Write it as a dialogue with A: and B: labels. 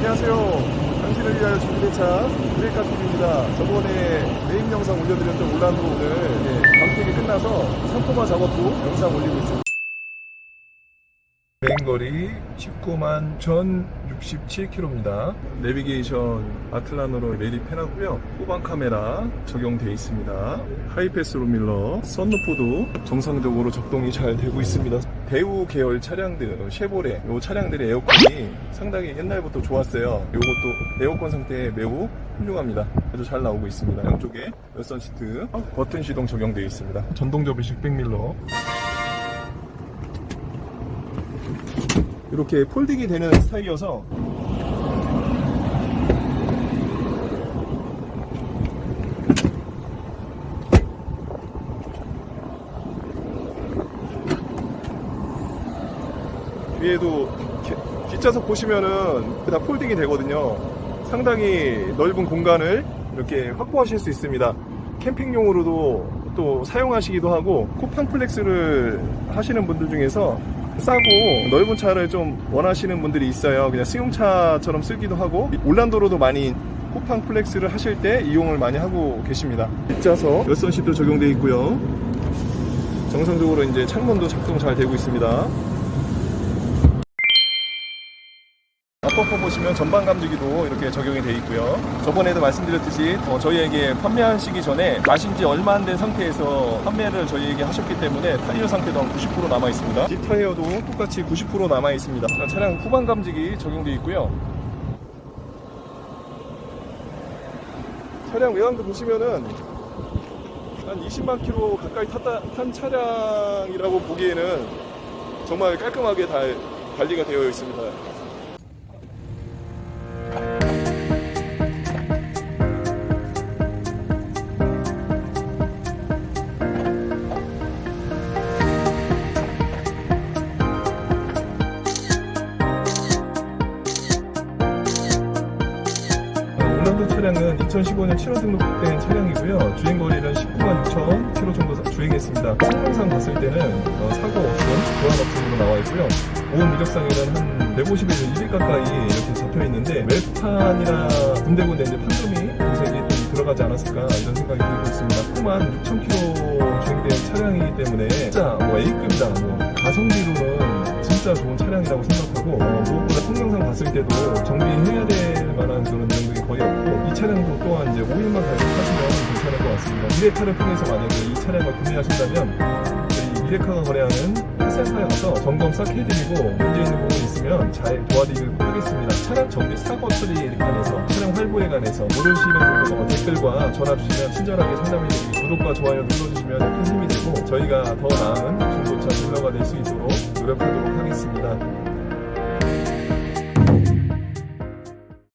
A: 안녕하세요. 당신을 위하여 준비된 차 브레이카 TV입니다. 저번에 메인 영상 올려드렸던 올란도 오늘 네, 광택이 끝나서 산토마 작업도 영상 올리고 있습니다. 메인 거리 19만 1067km입니다. 내비게이션 아틀란으로 매립해놨고요. 후방 카메라 적용되어 있습니다. 하이패스 룸밀러, 썬루프도 정상적으로 작동이 잘 되고 있습니다. 대우 계열 차량들, 쉐보레, 이 차량들의 에어컨이 상당히 옛날부터 좋았어요. 이것도 에어컨 상태 매우 훌륭합니다. 아주 잘 나오고 있습니다. 양쪽에 열선 시트, 버튼 시동 적용되어 있습니다. 전동 접이식 백밀러, 이렇게 폴딩이 되는 스타일이어서 위에도 기- 뒷좌석 보시면은 다 폴딩이 되거든요. 상당히 넓은 공간을 이렇게 확보하실 수 있습니다. 캠핑용으로도 또 사용하시기도 하고 쿠팡 플렉스를 하시는 분들 중에서 싸고 넓은 차를 좀 원하시는 분들이 있어요. 그냥 승용차처럼 쓰기도 하고 올란도로도 많이 쿠팡 플렉스를 하실 때 이용을 많이 하고 계십니다. 뒷좌석 열선 시트 적용되어 있고요. 정상적으로 이제 창문도 작동 잘 되고 있습니다. 앞버퍼 보시면 전방 감지기도 이렇게 적용이 되어 있고요. 저번에도 말씀드렸듯이 어, 저희에게 판매하시기 전에 마신 지 얼마 안 된 상태에서 판매를 저희에게 하셨기 때문에 타이어 상태도 한 90% 남아 있습니다. 뒷 타이어도 똑같이 90% 남아 있습니다. 차량 후방 감지기 적용되어 있고요. 차량 외관도 보시면은 한 20만 킬로 가까이 탔다, 탄 차량이라고 보기에는 정말 깔끔하게 다 관리가 되어 있습니다. 차량은 2015년 7월 등록된 차량이고요. 주행거리는 19만 6천 킬로 정도 사- 주행했습니다. 성능상 봤을 때는 어, 사고 없음, 교환 없음으로 나와 있고요. 보험 이력상에는 한 150에서 200 가까이 이렇게 잡혀 있는데 멜판이나 군데군데 이제 판금이 도색이 좀 들어가지 않았을까 이런 생각이 들고 있습니다. 9만 6천 킬로 주행된 차량이기 때문에 진짜 뭐 A급이다. 뭐 가성비로는 진짜 좋은 차량이라고 생각하고 어, 무엇보다 성능상 봤을 때도 정비해야 될 만한 그런 내용들이 거의 없고 이 차량도 또한 이제 오일만 가입하시면 괜찮을 것 같습니다. 미래카를 통해서 만약에 이 차량을 구매하신다면 저희 미래카가 거래하는 콜센터에 가서 점검 싹 해드리고 문제 있는 부분이 있으면 잘 도와드리도록 하겠습니다. 차량 정비 사고 처리에 관해서 차량 활보에 관해서 모르시는 부분 어, 댓글과 전화 주시면 친절하게 상담해드리고 구독과 좋아요 눌러주시면 큰 힘이 되고 저희가 더 나은 중고차 딜러가 될 수 있도록 노력하도록 하겠습니다.